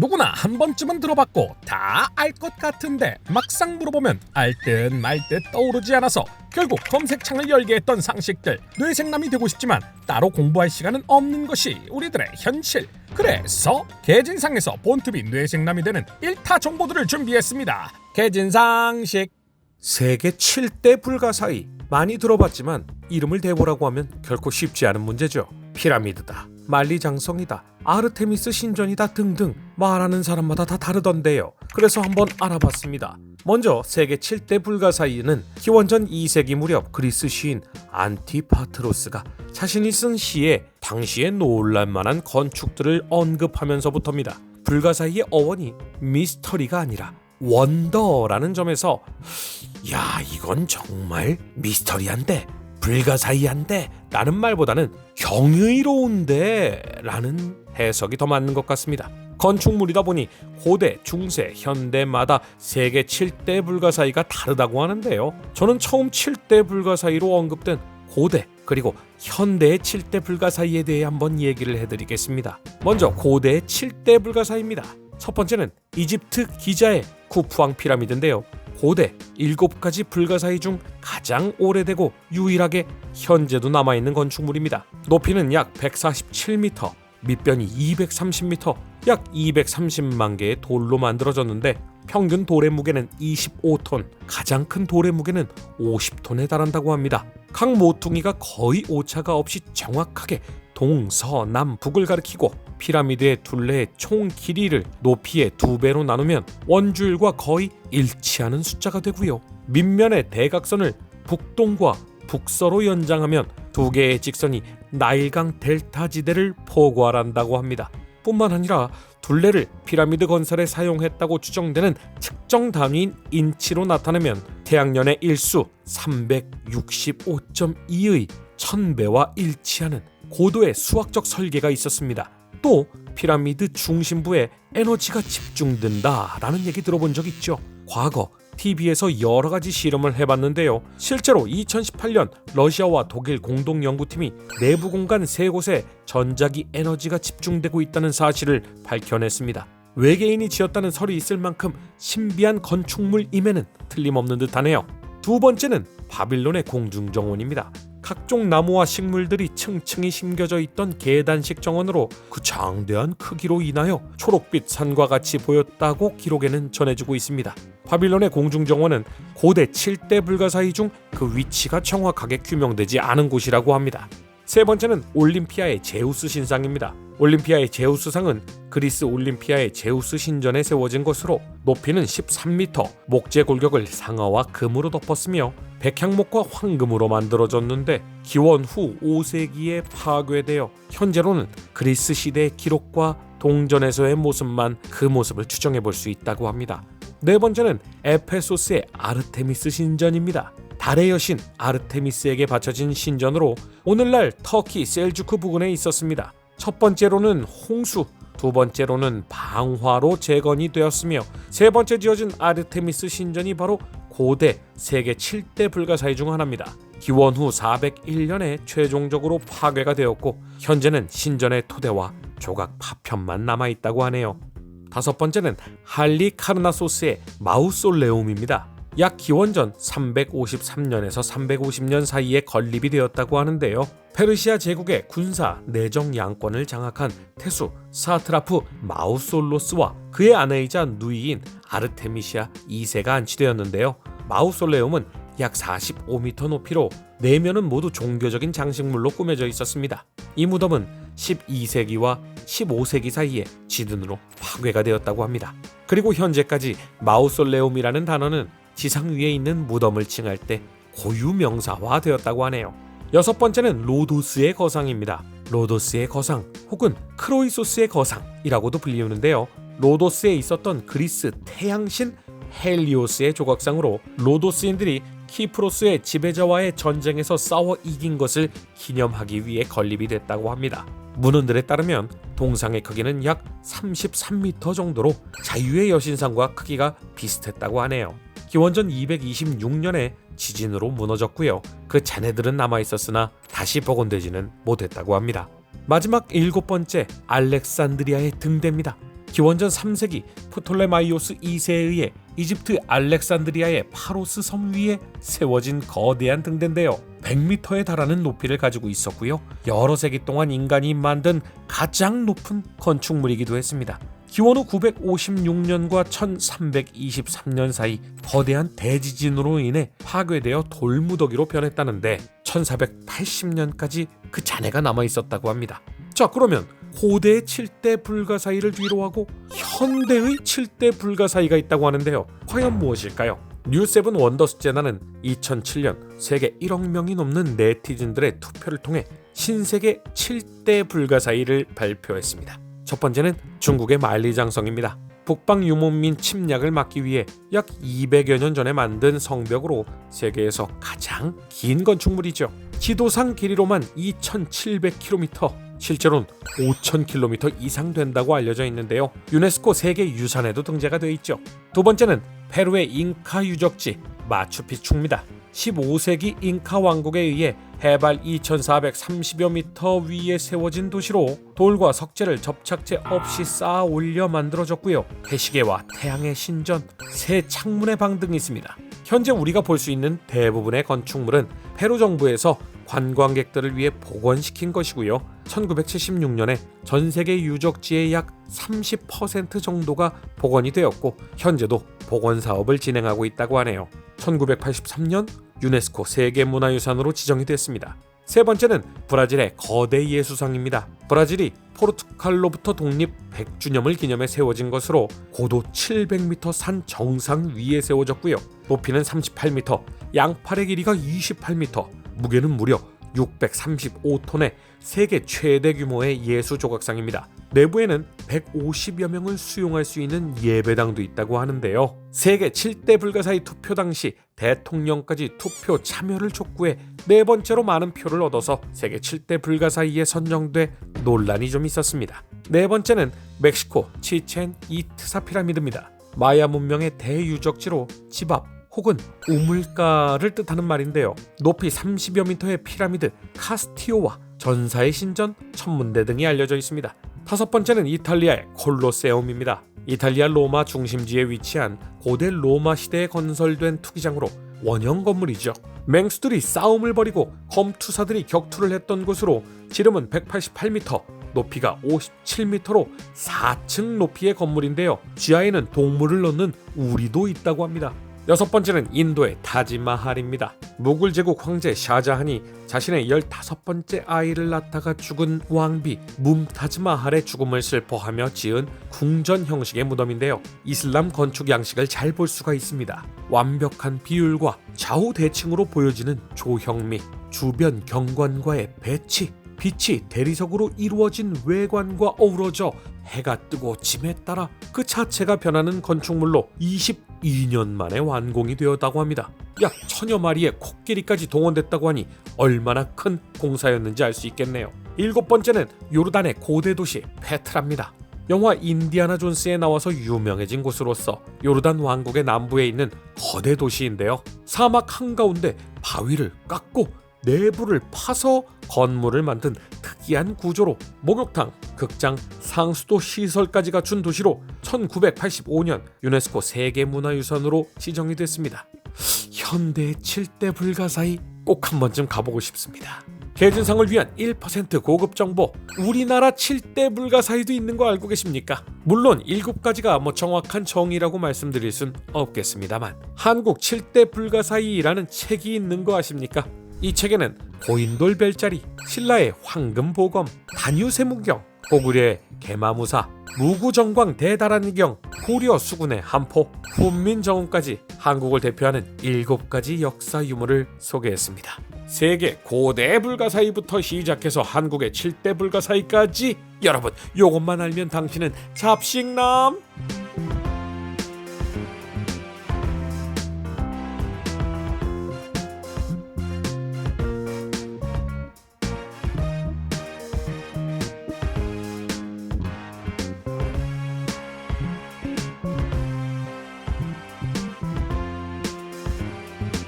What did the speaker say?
누구나 한 번쯤은 들어봤고 다 알 것 같은데 막상 물어보면 알 듯 말 듯 떠오르지 않아서 결국 검색창을 열게 했던 상식들. 뇌생남이 되고 싶지만 따로 공부할 시간은 없는 것이 우리들의 현실. 그래서 개진상에서 본투비 뇌생남이 되는 일타 정보들을 준비했습니다. 개진상식. 세계 7대 불가사의 많이 들어봤지만 이름을 대보라고 하면 결코 쉽지 않은 문제죠. 피라미드다, 만리장성이다, 아르테미스 신전이다 등등 말하는 사람마다 다 다르던데요. 그래서 한번 알아봤습니다. 먼저 세계 7대 불가사의는 기원전 2세기 무렵 그리스 시인 안티파트로스가 자신이 쓴 시에 당시에 놀랄만한 건축들을 언급하면서부터입니다. 불가사의의 어원이 미스터리가 아니라 원더라는 점에서 야 이건 정말 미스터리한데 불가사의한데 라는 말보다는 경이로운데 라는 해석이 더 맞는 것 같습니다. 건축물이다 보니 고대, 중세, 현대마다 세계 7대 불가사의가 다르다고 하는데요. 저는 처음 7대 불가사의로 언급된 고대 그리고 현대의 7대 불가사의에 대해 한번 얘기를 해드리겠습니다. 먼저 고대의 7대 불가사의입니다. 첫 번째는 이집트 기자의 쿠푸왕 피라미드인데요. 고대 7가지 불가사의 중 가장 오래되고 유일하게 현재도 남아있는 건축물입니다. 높이는 약 147m, 밑변이 230m, 약 230만 개의 돌로 만들어졌는데 평균 돌의 무게는 25톤, 가장 큰 돌의 무게는 50톤에 달한다고 합니다. 각 모퉁이가 거의 오차가 없이 정확하게 동서남북을 가리키고 피라미드의 둘레의 총 길이를 높이의 두 배로 나누면 원주율과 거의 일치하는 숫자가 되고요. 밑면의 대각선을 북동과 북서로 연장하면 두 개의 직선이 나일강 델타 지대를 포괄한다고 합니다. 뿐만 아니라 둘레를 피라미드 건설에 사용했다고 추정되는 측정 단위인 인치로 나타내면 태양년의 일수 365.2의 1000배와 일치하는 고도의 수학적 설계가 있었습니다. 또 피라미드 중심부에 에너지가 집중된다라는 얘기 들어본 적 있죠. 과거 TV에서 여러 가지 실험을 해봤는데요. 실제로 2018년 러시아와 독일 공동 연구팀이 내부 공간 세 곳에 전자기 에너지가 집중되고 있다는 사실을 밝혀냈습니다. 외계인이 지었다는 설이 있을 만큼 신비한 건축물임에는 틀림없는 듯하네요. 두 번째는 바빌론의 공중정원입니다. 각종 나무와 식물들이 층층이 심겨져 있던 계단식 정원으로 그 장대한 크기로 인하여 초록빛 산과 같이 보였다고 기록에는 전해지고 있습니다. 바빌론의 공중정원은 고대 7대 불가사의 중 그 위치가 정확하게 규명되지 않은 곳이라고 합니다. 세 번째는 올림피아의 제우스 신상입니다. 올림피아의 제우스상은 그리스 올림피아의 제우스 신전에 세워진 것으로 높이는 13m, 목재 골격을 상아와 금으로 덮었으며 백향목과 황금으로 만들어졌는데 기원 후 5세기에 파괴되어 현재로는 그리스 시대의 기록과 동전에서의 모습만 그 모습을 추정해 볼 수 있다고 합니다. 네 번째는 에페소스의 아르테미스 신전입니다. 달의 여신 아르테미스에게 바쳐진 신전으로 오늘날 터키 셀주크 부근에 있었습니다. 첫 번째로는 홍수, 두 번째로는 방화로 재건이 되었으며 세 번째 지어진 아르테미스 신전이 바로 고대 세계 7대 불가사의 중 하나입니다. 기원 후 401년에 최종적으로 파괴가 되었고 현재는 신전의 토대와 조각 파편만 남아 있다고 하네요. 다섯 번째는 할리 카르나소스의 마우솔레움입니다. 약 기원전 353년에서 350년 사이에 건립이 되었다고 하는데요. 페르시아 제국의 군사 내정 양권을 장악한 태수 사트라프 마우솔로스와 그의 아내이자 누이인 아르테미시아 2세가 안치되었는데요. 마우솔레움은 약 45m 높이로 내면은 모두 종교적인 장식물로 꾸며져 있었습니다. 이 무덤은 12세기와 15세기 사이에 지든으로 파괴가 되었다고 합니다. 그리고 현재까지 마우솔레움이라는 단어는 지상 위에 있는 무덤을 칭할 때 고유 명사화 되었다고 하네요. 여섯 번째는 로도스의 거상입니다. 로도스의 거상 혹은 크로이소스의 거상이라고도 불리우는데요. 로도스에 있었던 그리스 태양신 헬리오스의 조각상으로 로도스인들이 키프로스의 지배자와의 전쟁에서 싸워 이긴 것을 기념하기 위해 건립이 됐다고 합니다. 문헌들에 따르면 동상의 크기는 약 33m 정도로 자유의 여신상과 크기가 비슷했다고 하네요. 기원전 226년에 지진으로 무너졌고요. 그 잔해들은 남아 있었으나 다시 복원되지는 못했다고 합니다. 마지막 일곱 번째 알렉산드리아의 등대입니다. 기원전 3세기 프톨레마이오스 2세에 의해 이집트 알렉산드리아의 파로스 섬 위에 세워진 거대한 등대인데요. 100m에 달하는 높이를 가지고 있었고요. 여러 세기 동안 인간이 만든 가장 높은 건축물이기도 했습니다. 기원 후 956년과 1323년 사이 거대한 대지진으로 인해 파괴되어 돌무더기로 변했다는데 1480년까지 그 잔해가 남아 있었다고 합니다. 자, 그러면 고대의 7대 불가사의를 뒤로하고 현대의 7대 불가사의가 있다고 하는데요. 과연 무엇일까요? 뉴세븐 원더스 재단은 2007년 세계 1억 명이 넘는 네티즌들의 투표를 통해 신세계 7대 불가사의를 발표했습니다. 첫 번째는 중국의 만리장성입니다. 북방 유목민 침략을 막기 위해 약 200여 년 전에 만든 성벽으로 세계에서 가장 긴 건축물이죠. 지도상 길이로만 2,700km, 실제로는 5,000km 이상 된다고 알려져 있는데요. 유네스코 세계 유산에도 등재가 돼 있죠. 두 번째는 페루의 잉카 유적지 마추픽추입니다. 15세기 잉카 왕국에 의해 해발 2,430여 미터 위에 세워진 도시로 돌과 석재를 접착제 없이 쌓아 올려 만들어졌고요. 해시계와 태양의 신전, 새 창문의 방 등이 있습니다. 현재 우리가 볼 수 있는 대부분의 건축물은 페루 정부에서 관광객들을 위해 복원시킨 것이고요. 1976년에 전 세계 유적지의 약 30% 정도가 복원이 되었고 현재도 복원 사업을 진행하고 있다고 하네요. 1983년 유네스코 세계문화유산으로 지정이 됐습니다. 세 번째는 브라질의 거대 예수상입니다. 브라질이 포르투갈로부터 독립 100주년을 기념해 세워진 것으로 고도 700m 산 정상 위에 세워졌고요. 높이는 38m, 양팔의 길이가 28m, 무게는 무려 635톤의 세계 최대 규모의 예수 조각상입니다. 내부에는 150여 명을 수용할 수 있는 예배당도 있다고 하는데요. 세계 7대 불가사의 투표 당시 대통령까지 투표 참여를 촉구해 네 번째로 많은 표를 얻어서 세계 7대 불가사의에 선정돼 논란이 좀 있었습니다. 네 번째는 멕시코 치첸 이트사 피라미드입니다. 마야 문명의 대유적지로 집 앞 혹은 우물가를 뜻하는 말인데요. 높이 30여 미터의 피라미드 카스티오와 전사의 신전, 천문대 등이 알려져 있습니다. 다섯 번째는 이탈리아의 콜로세움입니다. 이탈리아 로마 중심지에 위치한 고대 로마 시대에 건설된 투기장으로 원형 건물이죠. 맹수들이 싸움을 벌이고 검투사들이 격투를 했던 곳으로 지름은 188m, 높이가 57m로 4층 높이의 건물인데요. 지하에는 동물을 넣는 우리도 있다고 합니다. 여섯 번째는 인도의 타지마할입니다. 무굴 제국 황제 샤자한이 자신의 15번째 아이를 낳다가 죽은 왕비 뭄타즈마할의 죽음을 슬퍼하며 지은 궁전 형식의 무덤인데요. 이슬람 건축 양식을 잘 볼 수가 있습니다. 완벽한 비율과 좌우 대칭으로 보여지는 조형 및 주변 경관과의 배치, 빛이 대리석으로 이루어진 외관과 어우러져 해가 뜨고 짐에 따라 그 자체가 변하는 건축물로 22년 만에 완공이 되었다고 합니다. 약 천여 마리의 코끼리까지 동원됐다고 하니 얼마나 큰 공사였는지 알 수 있겠네요. 일곱 번째는 요르단의 고대 도시 페트라입니다. 영화 인디아나 존스에 나와서 유명해진 곳으로서 요르단 왕국의 남부에 있는 거대 도시인데요. 사막 한가운데 바위를 깎고 내부를 파서 건물을 만든 특이한 구조로 목욕탕, 극장, 상수도 시설까지 갖춘 도시로 1985년 유네스코 세계문화유산으로 지정이 됐습니다. 현대의 7대 불가사의 꼭 한 번쯤 가보고 싶습니다. 개진상을 위한 1% 고급 정보 우리나라 7대 불가사의도 있는 거 알고 계십니까? 물론 7가지가 뭐 정확한 정의라고 말씀드릴 순 없겠습니다만 한국 7대 불가사의라는 책이 있는 거 아십니까? 이 책에는 고인돌 별자리, 신라의 황금보검, 단유세무경, 고구려의 개마무사, 무구정광 대다란경, 고려 수군의 한포, 훈민정음까지 한국을 대표하는 7가지 역사 유물을 소개했습니다. 세계 고대 불가사의부터 시작해서 한국의 7대 불가사의까지 여러분 요것만 알면 당신은 잡식남